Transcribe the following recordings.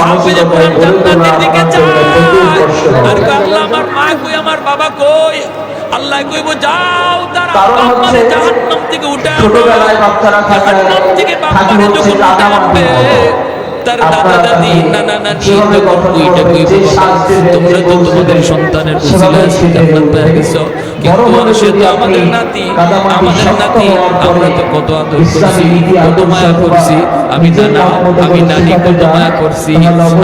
মাহফিলে বলেন জান্নাতের দিকে চাই আর আল্লাহ আমার মা কই আমার বাবা কই? আল্লাহ কইব যাও তারা কারণ হচ্ছে জাহান্নাম থেকে উঠে ছোটবেলায় বাচ্চারা জাহান্নাম থেকে থাকে যখন উঠে মামি তার দাদা দাদি নানা নানি তখন গঠন কইব যে বাবা, শাস্তি দেন, তোমরা তো তোমাদের সন্তানের উসিলায় জান্নাত পেয়ে গেছো। কিন্তু বড় তো আমাদের নাতি আমাদের নাতি আমরা তো কত আদর করছি কত মায়া করছি আমি আমি নানি কত মায়া করছি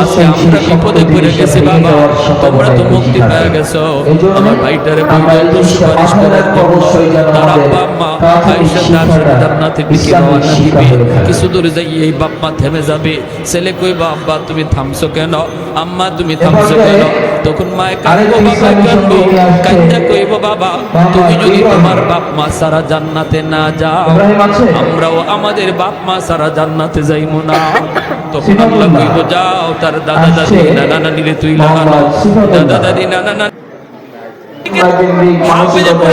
আজকে আমরা বিপদে পড়ে গেছি বাবা তোমরা তো মুক্তি পেয়ে গেছো আমার ভাইটারে এই সুপারিশ করার জন্য তার আমাদের আব্বা আম্মা আয়েশা তার জান্নাতের দিকে রওনা দিবে কিছু দূরে যাই এই বাপ মা থেমে যাবে। ছেলে কইবা আব্বা তুমি থামছো কেন? আম্মা তুমি থামছো কেন? তখন মায়ে কাঁদবো বাবা কাঁদবো। কান্দা কইব বাবা তুমি যদি তোমার বাপ মা সারা জান্নাতে না যাও আমরাও আমাদের বাপ মা সারা জান্নাতে যাইমু না। তখন। আল্লাহ কইব যাও তার দাদা দাদি নানা নানিরে তুই লাগানো। দাদা দাদি নানা নানি আমার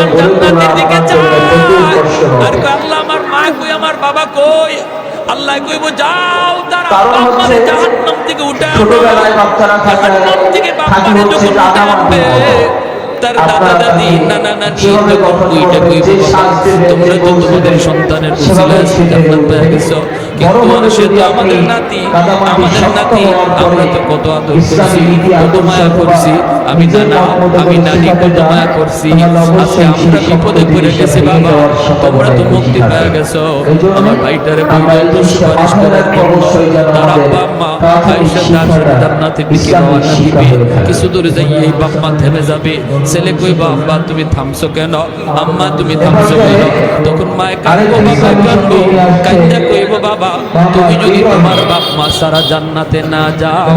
আর। আল্লাহ আমার মা কই আমার বাবা কই? আল্লাহ কইব যাও তারা হচ্ছে জাহান্নাম থেকে উঠে ছোটবেলায় বাচ্চারা থাকে জাহান্নাম থেকে থাকে যখন উঠে। তার দাদা দাদি নানা নানি দেন, তোমরা তো তোমাদের সন্তানের সেভাবে উসিলায় জান্নাত পেয়ে গেছো কিন্তু সে তো আমাদের নাতি আমাদের নাতি আমরা তো কত আদর করছি কত মায়া করছি আমি আমি নানি কত মায়া করছি আজকে আমরা বিপদে পড়ে গেছি বাবা। তোমরা তো মুক্তি পেয়ে গেছো আমার ভাইটারে এই সুপারিশ করার জন্য অবশ্যই যেন তার আমাদের আব্বা আম্মা প্রাথমিক আয়েশা তার শিক্ষাটা জান্নাতের দিকে রওনা দিবে। কিছু দূরে যাই এই বাপ মা থেমে যাবে। ছেলে কইবা আব্বা তুমি থামছো কেন? আম্মা, তুমি থামছো কেন? তখন মায়ে কাঁদবো বাবা কাঁদবো কান্দা কইব, বাবা, তুমি যদি তোমার বাপ মা সারা জান্নাতে না যাও,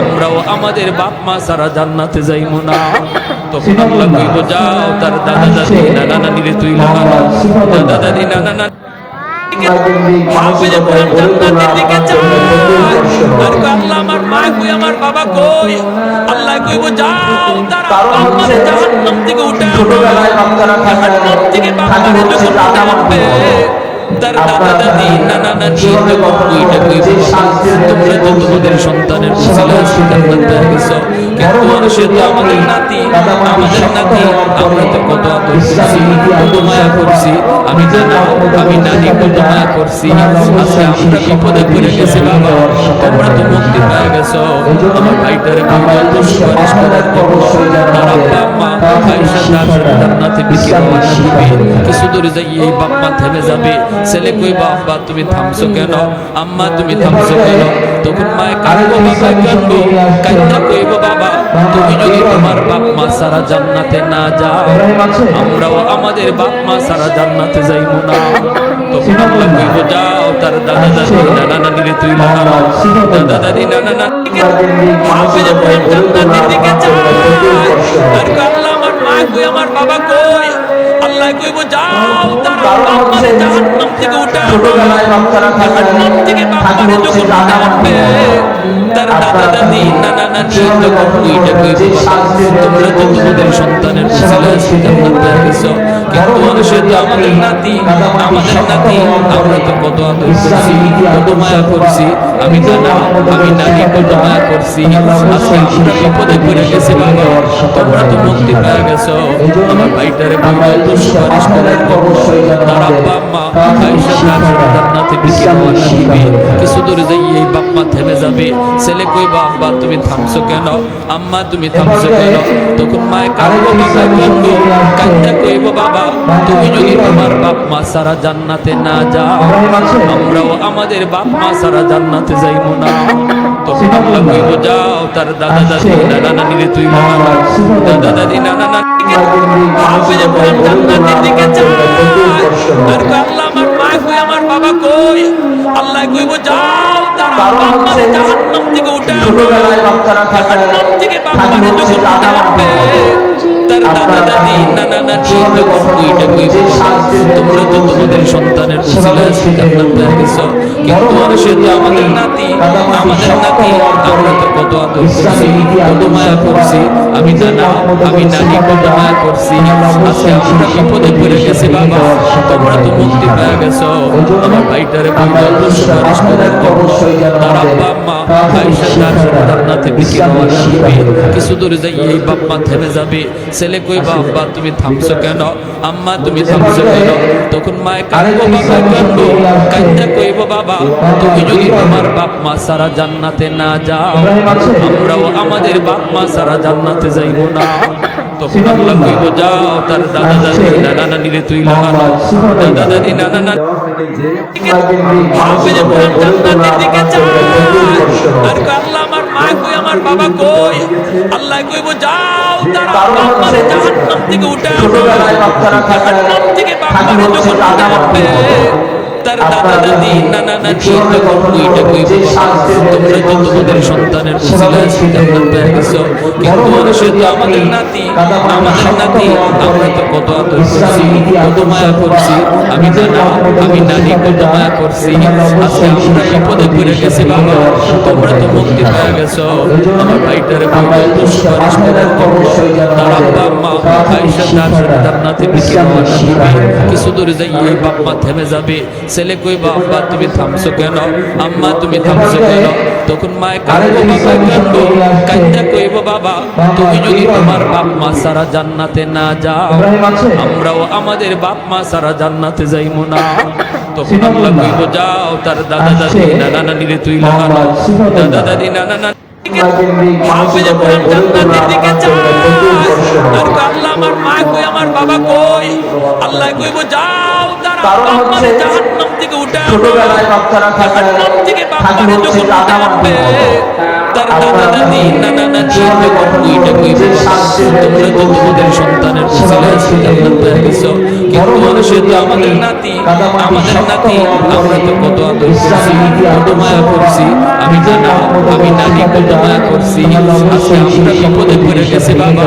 আমরাও আমাদের বাপ মা সারা জান্নাতে যাইমু না। তখন আল্লাহ কইব, যাও, তার দাদা দাদি নানা নানিরে তুই লাগানো দাদা দাদি নানা নানি জান্নাতের দিকে আমার। আর আল্লাহ আমার মা কই আমার বাবা কই আল্লাহ কইব যাও তারা কারণ জাহান্নাম থেকে উঠে ছোটবেলায় থেকে যখন উঠে আনবে হবে। তার দাদা নানা নানি তোমরা তো তোমাদের সন্তানের সেভাবে জান্নাত পেয়ে গেছো কিন্তু সে তো আমাদের নাতি আমাদের নাতি আমরা তো কত আদর করছি কত মায়া করছি আমি জানা আমি করে নানি কত মায়া করছি আজকে আমরা বিপদে পড়ে গেছি বাবা তোমরা তো মুক্তি পেয়ে গেছো আমার ভাইটারে আমরা বলব সুপারিশ করার জন্য তার আব্বা আম্মা প্রাথমিক আয়েশা তার শিক্ষাটা জান্নাতের দিকে ইসলামিক রওনা শিক্ষা দিবে হয়ে থাকে। কিছু দূরে যাই এই বাপ মা থেমে যাবে ছেলে কইবা আব্বা তুমি থামছো কেন? আম্মা তুমি থামছো কেন? তখন মায়ে কাঁদবো বাবা কাঁদবো কান্দা কইব বাবা তুমি যদি তোমার বাপ মা সারা জান্নাতে না যাও আমরাও আমাদের বাপ মা সারা জান্নাতে যাইমু না। তখন আল্লাহ কইব যাও তার দাদা দাদি নানা নানিরে তুই লাগানো দাদা দাদি নানা নানিকে বলেন জান্নাতের দিকে আর কই আল্লাহ আমার মা কই আমার বাবা কই? আল্লাহ কইব যাও তারা জাহান্নাম থেকে উঠে ছোটবেলায় বাচ্চারা থাকে জাহান্নাম থেকে থাকে যখন উঠে হবে। তার দাদা নানি তখন শাস্তি দেন, তোমরা তো তোমাদের সন্তানের জান্নাত কিন্তু যদি তো আমাদের নাতি আমাদের নাতি আমরা তো কত আদর করছি কত মায়া করছি। আমি জানা মতো আমি শেখাতে কত মায়া করছি। আজকে আমরা বিপদে পড়ে গেছি বাবা তোমরা তো মুক্তি পেয়ে গেছো। আমার ভাইটারে বলব এই সুপারিশ করার যেন তার আব্বা আম্মা প্রাথমিক আয়েশা দিবে হয়ে থাকে। কিছু দূরে যাই এই বাপ মা থেমে যাবে। ছেলে কইবা আব্বা তুমি থামছো কেন? আম্মা তুমি থামছো কেন? তখন মায়ে কাঁদবো বাবা কাঁদবো কান্দা কইব বাবা। তুমি যদি তোমার বাপ মা সারা জান্নাতে না যাও আমরাও আমাদের বাপ মা সারা জান্নাতে যাইমু না। তখন আল্লাহ। কইব যাও তার দাদা দাদি নানা নানিরে তুই লাগানো দাদা দাদি নানা নানিকে মাহফিলে বলেন জান্নাতের দিকে চাই আর আল্লাহ কইব যাও তারা হচ্ছে জাহান্নাম থেকে উঠে ছোটবেলায় বাচ্চারা থাকে থেকে হচ্ছে যখন উঠে তার দাদা দাদি নানা নানি যেভাবে তখন গঠন কইটা করবেন, কইব যে বাবা, শাস্তি দেন, তোমরা তো তোমাদের সন্তানের সেভাবে জান্নাত পেয়ে গেছো কিন্তু হলে সে তো আমাদের নাতি আমাদের নাতি আমরা তো কত আদর করছি কত মায়া করছি আমি জানা আমি নানি কত মায়া করছি আজকে আমরা বিপদে পড়ে গেছি বাবা তোমরা তো মুক্তি পেয়ে গেছো আমার ভাইটারে আমরা বলব সুপারিশ করার জন্য তার আব্বা আম্মা আয়েশা তার জান্নাতে বিক্রি হওয়ার কিছু দূরে যাই এই বাপ মা থেমে যাবে ছেলে কই বাবা তুমি থামছো কেন? আম্মা তুমি থামছো কেন? তখন মায়ে কাঁদবো বাবা কাঁদবো কাঁদতে কইব বাবা তুমি যদি তোমার বাপ মা সারা জান্নাতে না যাও আমরাও আমাদের বাপ মা সারা জান্নাতে যাইব না। তখন আল্লাহ কইব যাও তার দাদা দাদি নানা নানিরে তুই লাগানো দাদা দাদি নানা নানি জান্নাতের দিকে যান আর আল্লাহ আমার মা কই আমার বাবা কই? আল্লাহ কইব যাও তারা বাবারে ছোটবেলায় জাহান্নাম থেকে তার দাদা দাদি নানা নানি তখন কইটা কইব তোমরা তো তোমাদের সন্তানের উসিলায় জান্নাত পেয়ে গেছো কিন্তু মানুষের তো আমাদের নাতি আমাদের নাতি আমরা তো কত আদর করছি কত মায়া করছি আমি জানা আমি নানি কত মায়া করছি। আজকে আমরা বিপদে পড়ে গেছি বাবা। তোমরা তো মুক্তি পেয়ে গেছো। আমার ভাইটারে বলব তো করার জন্য তার আব্বা আম্মা আয়েশা তার জান্নাতে বিক্রি হওয়ার কিছু দূরে যাই বাপ মা থেমে যাবে ছেলে কইবা আব্বা তুমি থামছো কেন? আম্মা তুমি থামছো কেন? তখন মায়ে কাঁদবো বাবা কাঁদবো কাঁদতে কইব বাবা তুমি যদি তোমার বাপ মা সারা জান্নাতে না যাও আমরাও আমাদের বাপ মা সারা জান্নাতে যাইমু না। তখন আল্লাহ কইব যাও তার দাদা দাদি নানা নানিরে তুই লাগানো। দাদা দাদি নানা নানি যে কই আমার মা কই আমার বাবা কই? আল্লাহ কইব যাও তারা হচ্ছে জাহান্নাম থেকে উঠে ছোটবেলায় বাচ্চারা থাকে থেকে হচ্ছে তো তোমাদের সন্তানের উসিলায় জান্নাত পেয়ে গেছো কিন্তু মানুষের তো আমাদের নাতি আমাদের নাতি আমরা তো কত আদর করছি কত মায়া করছি। আমি জানা আমি নানি কত মায়া করছি। আজকে আমরা বিপদে পড়ে গেছি বাবা।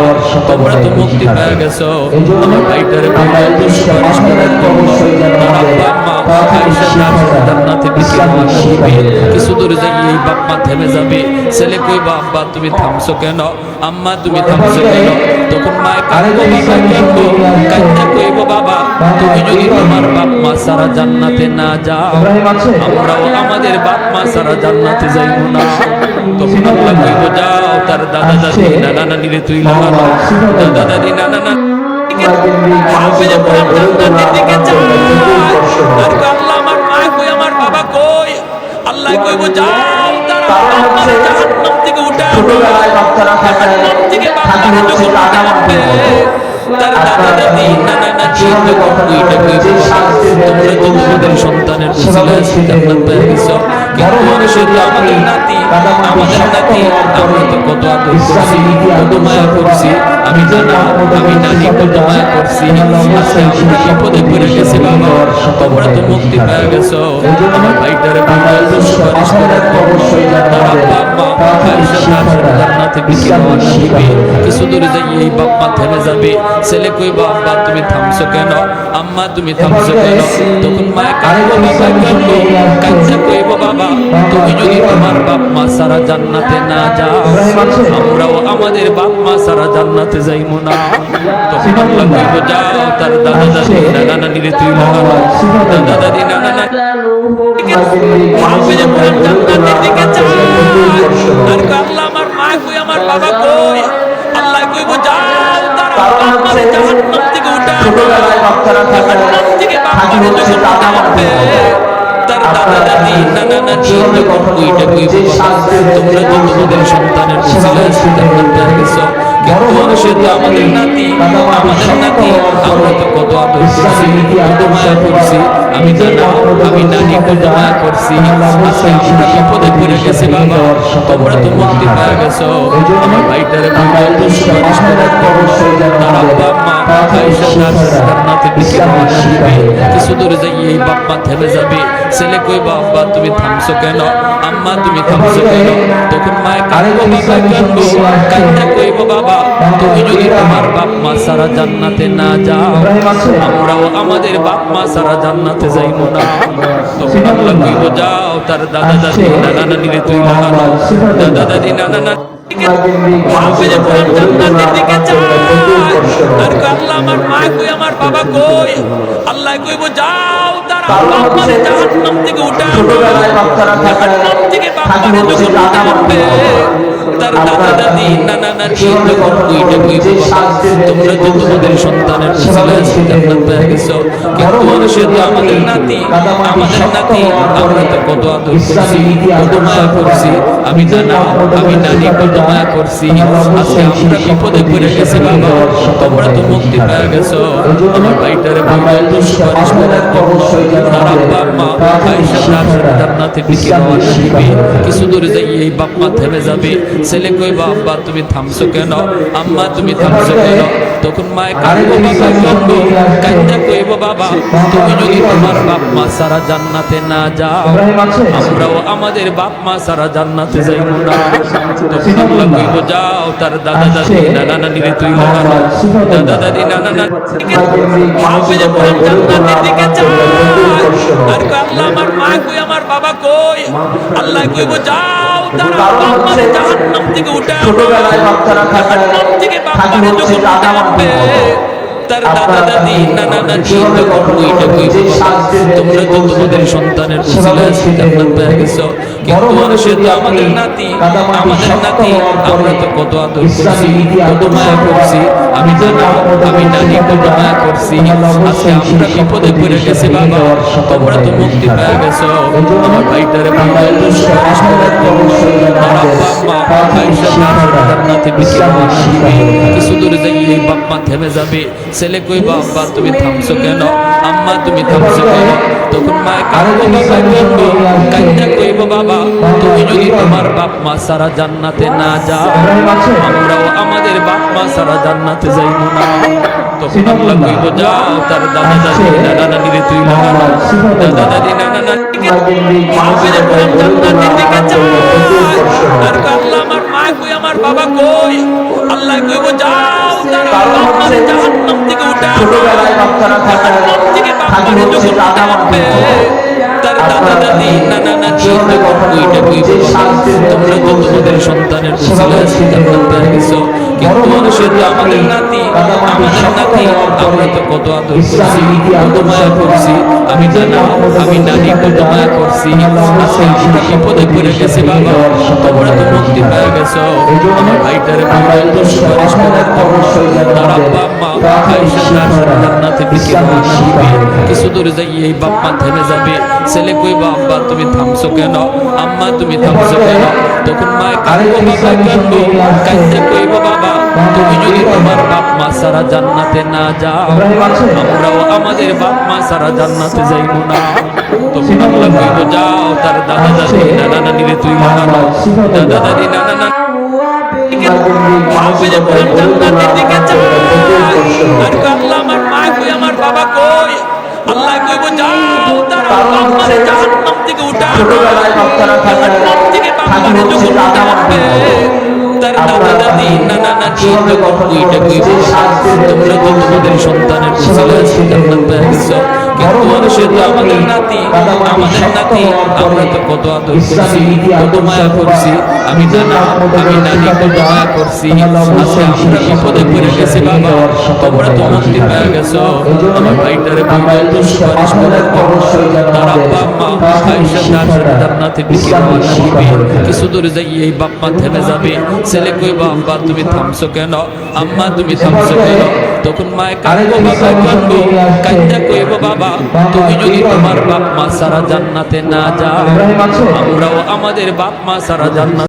তোমরা তো মুক্তি পেয়ে গেছো। আমার ভাইটারে বলব তো সুপারিশ করার জন্য তার আব্বা আম্মা আয়েশা তার জান্নাতে বিক্রি হওয়ার দিবে কিছু দূরে থেমে যাবে। ছেলে কই আব্বা তুমি থামছো কেন? আম্মা তুমি থামছো কেন? তখন মায়ে বাবা কইব বাবা? তুমি যদি তোমার বাপ মা সারা জান্নাতে না যাও আমরাও আমাদের বাপ মা সারা জান্নাতে যাইব না। তখন আল্লাহ কইব যাও তার দাদা দাদি নানা নানিরে তুই লাগানো দাদা দাদি নানা নানি আপনি যে বলেন জান্নাতের দিকে যান আর কই আল্লাহ আমার মা কই আমার বাবা কই? আল্লাহ কইব যাও উঠে আনো ছোটবেলায় বাচ্চারা থাকে জাহান্নাম থেকে হচ্ছে যখন উঠে আনবে তার দাদা দাদি নানা সন্তানের তখন কইটা কইব তোমরা তো তোমাদের সন্তানের উসিলায় জান্নাত পেয়ে গেছো কিন্তু মানুষের নাতি আমাদের নাতি আমরা তো কত আদর করছি কত মায়া করছি আমি জানা আমি নানি কত মায়া করছি বিপদে পড়ে গেছি বাবা তোমরা তো মুক্তি পেয়ে গেছো। আমার ভাইটারে বলব তো সুপারিশ করার জন্য তার আব্বা আম্মা আয়েশা তার জান্নাতে বিক্রি হওয়ার দিবে কিছু দূরে যাই এই থেমে যাবে। ছেলে কই বাবা তুমি থামছো কেন? আম্মা তুমি থামছো কেন? তখন মায়ে কাঁদবো বাবা কাঁদবো। কাঁদতে কইব বাবা? তুমি যদি তোমার বাপ মা সারা জান্নাতে না যাও আমরাও আমাদের বাপ মা সারা জান্নাতে যাইমু না। তখন আল্লাহ। কইব যাও তার দাদা দাদি নানা নানিরে তুই লাগানো দাদা দাদি নানা নানি জান্নাতের দিকে যান। আর আল্লাহ। আমার মা কই আমার বাবা কই? আল্লাহ কইব যাও তারা বাবারে জাহান্নাম থেকে উঠে ছোটবেলায় বাচ্চারা থাকে জাহান্নাম থেকে থাকে বাবারে যখন নানি তখন তোমরা তো তোমাদের সন্তানের পেয়ে গেছো কিন্তু মানুষের তো আমাদের নাতি আমাদের নাতি আমরা তো কত আদর করছি কত মায়া করছি আমি জানা আমি নানি কত মায়া করছি আজকে আমরা বিপদে পড়ে গেছি বাবা তোমরা তো মুক্তি পেয়ে গেছো। আমার ভাইটারে বলব তো সুপারিশ করার জন্য তার আব্বা আম্মা আয়েশা তার জান্নাতে বিক্রি হওয়ার দিবে কিছু দূরে যাই এই থেমে যাবে। ছেলে কই বাবা তুমি থামছো কেন? আম্মা তুমি থামছো কেন? তখন মায়ে কাঁদবো বাবা কাঁদবো কইব বাবা? তুমি যদি তোমার বাপ মা সারা জান্নাতে না যাও আমরাও আমাদের বাপ মা সারা জান্নাতে যাইবো না। তখন আল্লাহ কইব যাও। তার দাদা দাদি নানা নানিরে তুই লাগানো দাদা দাদি নানা নানি আমার কই বাবা আল্লাহ কইব যাও তার তার কারণ বাপ মারে হচ্ছে জাহান্নাম থেকে উঠে ছোটবেলায় বাচ্চারা থেকে যখন উঠে বাবা। তার দাদা দাদি নানা নানি যখন দুইটা দেবে, তোমরা সন্তানের জান্নাত পেয়ে গেছো তো আমাদের নাতি আমাদের নাতি, আমরা তো কত কত মায়া করছি। আমি আমি কত মায়া করছি। আজকে আমরা বিপদে পড়ে গেছি বাবা তোমরা তো মুক্তি পেয়ে গেছো। আমার ভাইটারে জান্নাতে বিক্রি হওয়ার দিবি? কিছু দূরে যাই এই বাপ মা থেমে যাবে। ছেলে কই বাবা তুমি থামছো কেন? আম্মা, তুমি থামছো কেন? তখন মায়ে কাঁদবো বাবা কান্দা কইব বাবা তুমি যদি তোমার বাপ মা সারা জান্নাতে না যাও আমরাও আমাদের বাপ মা সারা জান্নাতে যাইব না তখন আল্লাহ কইব যাও তার দাদা দাদি নানা নানি তুই লাগানো দাদা দাদি নানা নানি বাপে যে জান্নাতের দিকে যায় আর আল্লাহ আমার মা কই আমার বাবা কই আল্লাহ কইব যাও ছোটবেলায় বাচ্চারা যখন উঠে দাদা আনবে তার দাদা দাদি নানা নানি যখন কইটা কইব তোমরা তো তোমাদের সন্তানের ছেলে জান্নাত পেয়ে গেছো কিন্তু মানুষের তো আমাদের নাতি আমাদের নাতি আমরা তো কত আদর করছি কত মায়া করছি আমি জানা আমি নানি কত মায়া করছি। আজকে আমরা বিপদে পড়ে গেছি বাবা তোমরা তো মুক্তি পেয়ে গেছো। আমার ভাইটারে সুপারিশ আব্বা আম্মা আয়েশা রাশেদ জান্নাতে বিক্রি কিছু দূরে যাই এই বাপ মা থেমে যাবে ছেলে কই বাবা তুমি থামছো কেন? আম্মা, তুমি থামছো কেন? তখন মায়ে কাঁদবো বাবা কাঁদবো কান্দা কইব, বাবা, তুমি যদি তোমার বাপ মা সারা জান্নাতে না যাও, আমরাও আমাদের বাপ মা সারা জান্নাতে যাইব না। তখন আল্লাহ কইব যাও, তার দাদা, দাদি, নানা রে, তুই লাগানো দাদা, দাদি, নানা, নানি বাপে যে বলেন জান্নাতের দিকে যায়। আর আল্লাহ আমার মা কই, আমার বাবা কই? আল্লাহ কইব যাও তার বাপ জাহান্নাম থেকে উঠে ছোটবেলায় বাচ্চারা থাকে থেকে যখন দাদা তার দাদা দাদি নানা নানি যখন কইটা কইব তোমরা তো তোমাদের সন্তানের ছেলে জান্নাত পেয়ে গেছো। কিন্তু তো আমাদের নাতি আমাদের নাতি আমরা তো কত আদর করছি কত মায়া করছি আমি জানা আমি নানি কত মায়া করছি আজকে আমরা বিপদে পড়ে গেছি বাবা তোমরা তো মুক্তি পেয়ে গেছো আমার ভাইটারে সুপারিশ করার তার আব্বা জান্নাতে বিক্রি কিছু দূরে যাই এই বাপ মা থেমে যাবে ছেলে কই বাবা তুমি থামছো কেন আম্মা তুমি থামছো কেন তখন মায়ে বাবা কান্দা কইব বাবা তুমি যদি তোমার বাপ মা সারা জান্নাতে না যাও আমরাও আমাদের বাপ মা সারা জান্নাতে যাইব না। তখন আল্লাহ কইব যাও তার দাদা দাদি নানা নানি রে তুই লাগানো দাদা দাদি নানা নানি ছোটবেলায় বাচ্চারা তার দাদা দাদি নানা নানি যখন কইটা কইব তোমরা তো তোমাদের সন্তানের ছেলে জান্নাত তোমরা গেছো কিন্তু মানুষের তো আমাদের নাতি আমাদের নাতি আমরা তো কত আদর করছি কত মায়া করছি আমি তো না আমি নানি কত মায়া করছি আজকে আমরা বিপদে পড়ে গেছি তোমরা তো মুক্তি পেয়ে গেছো। আমার ভাইটারে বলব সুপারিশ করার জন্য তার আব্বা আম্মা আয়েশা রাশেদ জান্নাতে বিক্রি হওয়ার দিবি কিছু দূরে যাই এই বাপ মা থেমে যাবে। ছেলে তুমি থামছো কেন? আম্মা তুমি থামছো কেন? তখন মায়ে কাঁদবো বাবা কাঁদবো। কান্দা কইব বাবা তুমি যদি তোমার বাপ মা সারা জান্নাতে না যাও আমরাও আমাদের বাপ মা সারা জান্নাত